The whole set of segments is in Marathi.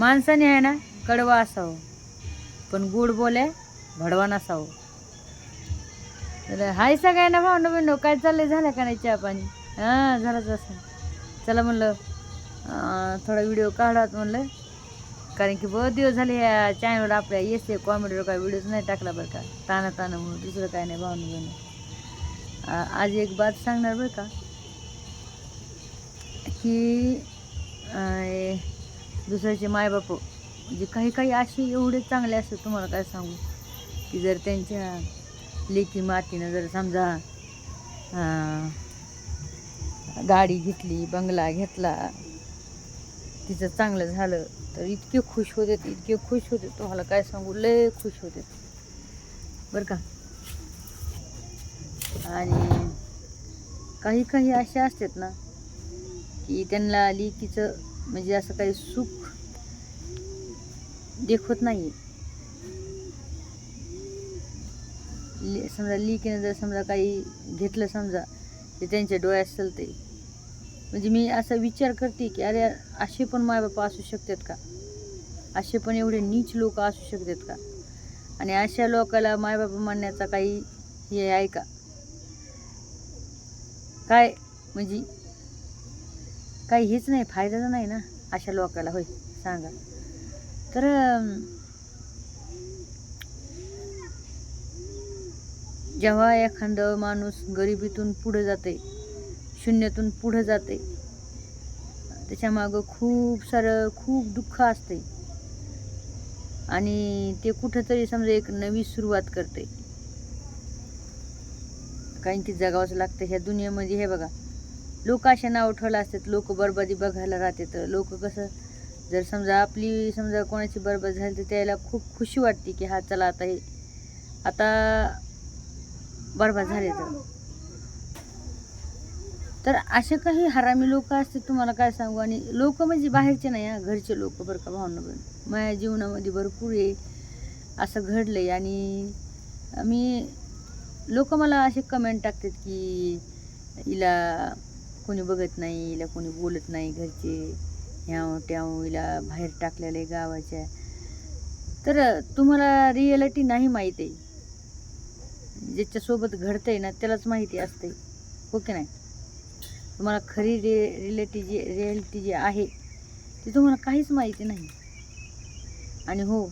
माणसाने आहे ना कडवा असावं. पण गोड बोले भडवा नसावं. तर हाय सगळ्यांना भाऊ नवीन काय चाललंय? झालं का नाही चहा पाणी? हां झालंच असं चला म्हणलं थोडा व्हिडिओ काढात म्हणलं. कारण की बहुत दिवस झाले या चॅनलवर आपल्या येस आहे कॉमेडीवर काय व्हिडिओज नाही टाकला बरं का. ताना ताना म्हणून दुसरं काय नाही भावनं बहिणं आज एक बात सांगणार बरं का? की ए, दुसऱ्याचे मायबाप म्हणजे काही काही असे एवढे चांगले असतात तुम्हाला काय सांगू? की जर त्यांच्या लेकी मातीनं जर समजा गाडी घेतली बंगला घेतला तिचं चांगलं झालं तर इतके खुश होते इतके खुश होते तुम्हाला काय सांगू? लय खुश होते बरं का? आणि काही काही असे असतात ना की त्यांना लेकीचं म्हणजे असं काही सुख देखवत नाही ले- समजा लिकीनं जर समजा काही घेतलं समजा ते त्यांच्या डोळ्यात चलते म्हणजे मी असा विचार करते की अरे असे पण मायबापा असू शकतात का? असे पण एवढे नीच लोक असू शकतात का? आणि अशा लोकाला मायबापा म्हणण्याचा काही हे आहे का? काय? म्हणजे काही हेच नाही फायदाच नाही ना अशा लोकाला. होय सांगा. तर जेव्हा एखादं माणूस गरिबीतून पुढं जाते शून्यातून पुढं जाते त्याच्यामागं खूप सारं खूप दुःख असते आणि ते कुठंतरी समजा एक नवी सुरुवात करते कारण की जगावंच लागतं ह्या दुनियेमध्ये. हे बघा लोक असे नाव ठेवलं असतात लोक बरबादी बघायला राहतात. लोक कसं जर समजा आपली समजा कोणाची बरबाद झाली तर त्याला खूप खुशी वाटते की हा चला आता हे आता बरबाद झाले तर. तर असे काही हरामी लोक असतात तुम्हाला काय सांगू? आणि लोक म्हणजे बाहेरचे नाही हा घरचे लोक बरं का भावना बन माझ्या जीवनामध्ये भरपूर आहे असं घडलं आहे आणि मी लोक मला असे कमेंट टाकतात की हिला कोणी बघत नाही हिला कोणी बोलत नाही घरचे. ह्याव ट्याव हिला बाहेर टाकलेलं आहे गावाच्या. तर तुम्हाला रिॲलिटी नाही माहीत आहे. ज्याच्यासोबत घडतंय ना त्यालाच माहिती असते हो की नाही? तुम्हाला खरी रि रिलेटी जी रिॲलिटी जी आहे ती तुम्हाला काहीच माहिती नाही. आणि हो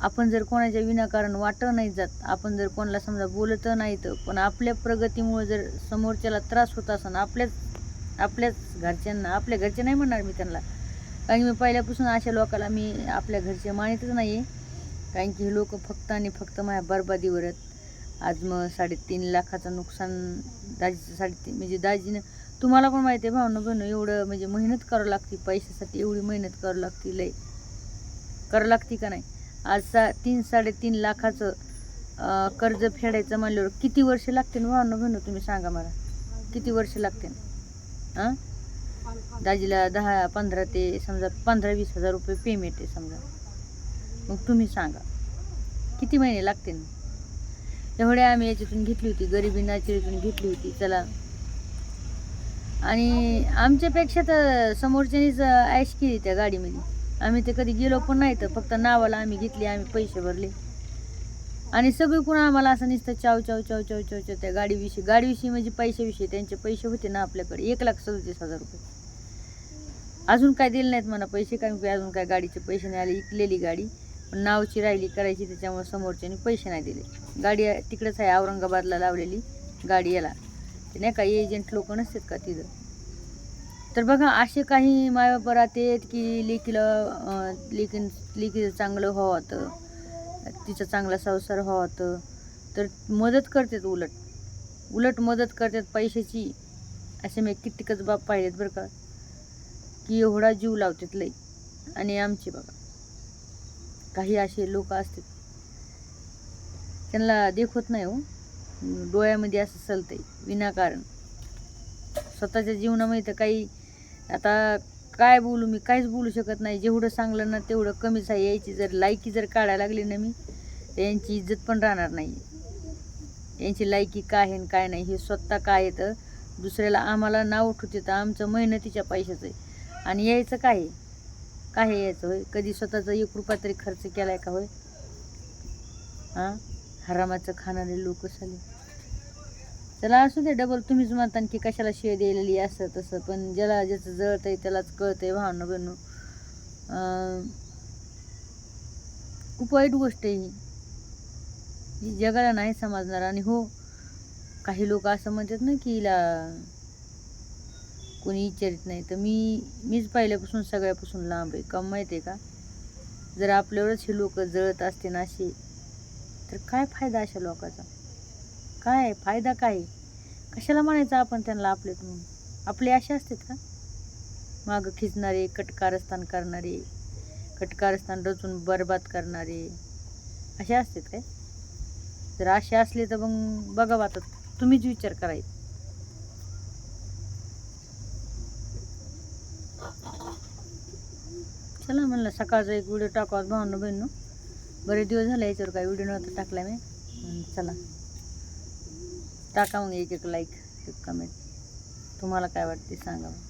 आपण जर कोणाच्या विनाकारण वाटत नाही जात आपण जर कोणाला समजा बोलत नाही तर पण आपल्या प्रगतीमुळे जर समोरच्याला त्रास होत असेल आपल्याच आपल्याच घरच्यांना आपल्या घरचे नाही म्हणणार मी त्यांना. कारण मी पहिल्यापासून अशा लोकाला मी आपल्या घरचे मानितच नाही आहे कारण की हे लोक फक्त आणि फक्त माझ्या बरबादीवरच आज मग साडेतीन लाखाचं नुकसान दाजीचं साडेतीन म्हणजे दाजीनं तुम्हाला पण माहिती आहे भावना बहिणं एवढं म्हणजे मेहनत करावं लागते पैशासाठी एवढी मेहनत करावं लागते लय. करावं लागते का नाही? आज सा तीन साडेतीन लाखाचं कर्ज फेडायचं म्हणल्यावर किती वर्ष लागतील हो, भावना म्हणू तुम्ही सांगा मला. किती वर्ष लागतील? हां दाजीला दहा पंधरा ते समजा पंधरा वीस हजार रुपये पेमेंट आहे समजा. मग तुम्ही सांगा. किती महिने लागतील? एवढ्या आम्ही याच्यातून घेतली होती गरिबी नाचरीतून घेतली होती चला. आणि आमच्यापेक्षा तर समोरच्यानीच ऐश केली त्या गाडीमध्ये. आम्ही ते कधी गेलो पण नाही तर फक्त नावाला आम्ही घेतली आम्ही पैसे भरले. आणि सगळी कोण आम्हाला असं नुसतं चाव चाव चाव चाव चाव चाव त्या गाडीविषयी. गाडीविषयी म्हणजे पैशाविषयी. त्यांचे पैसे होते ना आपल्याकडे. एक लाख सदतीस हजार रुपये. अजून काय दिले नाहीत म्हणा पैसे. कारण की अजून काय गाडीचे पैसे नाही आले. इकलेली गाडी. पण नावची राहिली करायची त्याच्यामुळे समोरच्याने पैसे नाही दिले. गाडी तिकडंच तिकडेच आहे औरंगाबादला लावलेली गाडी याला. ते नाही का एजंट लोक नसतात का तिथं? तर बघा असे काही मायबाप आहेत की लेकीला लेकीन लेकीचं चांगलं व्हावं तिचा चांगला संसार व्हावा तर मदत करतात उलट. उलट मदत करतात पैशाची. असे मी कित्येकच बाप पाहिलेत बरं का की एवढा जीव लावतात लई. आणि आमचे बघा काही असे लोक असतात. त्यांना देखत नाही हो. डोळ्यामध्ये असं चालतंय विनाकारण. स्वतःच्या जीवनामध्ये तर काही आता काय बोलू मी काहीच बोलू शकत नाही. जेवढं सांगलं ना तेवढं कमीच आहे. यायची जर लायकी जर काढायला लागली ना मी तर यांची इज्जत पण राहणार नाही. यांची लायकी काय आहे आणि काय नाही हे स्वतः काय येतं दुसऱ्याला आम्हाला नाव उठवते तर आमचं मेहनतीच्या पैशाचं आहे. आणि यायचं काय आहे? काय आहे होय? कधी स्वतःचा एक रुपया तरी खर्च केला आहे का होय? हां? हरामाचं खाणारे लोक झाले त्याला असू दे डबल तुम्हीच म्हणता की कशाला शिव दिलेली असं तसं पण ज्याला ज्याचं जळत आहे त्यालाच कळतंय भावना बनू खूप वाईट गोष्ट आहे ही. ही जगाला नाही समजणार आणि हो काही लोक असं म्हणतात ना की हिला कोणी विचारित नाही. तर मी मीच पहिल्यापासून सगळ्यापासून लांब आहे. कम माहिती आहे का? जर आपल्यावरच हे लोक जळत असते ना असे तर काय फायदा अशा लोकांचा? काय फायदा काय कशाला म्हणायचं आपण त्यांना आपलेत म्हणून आपले असे असतात का? मागं खिचणारे कटकारस्थान करणारे कटकारस्थान रचून बरबाद करणारे असे असतात काय? जर असे असले तर मग बघा आता तुम्हीच विचार करायचा चला म्हणलं सकाळचा एक व्हिडिओ टाकावा भावनं बहिणू बरेच दिवस झाले याच्यावर काय व्हिडिओ नव्हता टाकला मी. चला. टाका मग एक एक लाईक एक कमेंट तुम्हाला काय वाटते सांगा मग.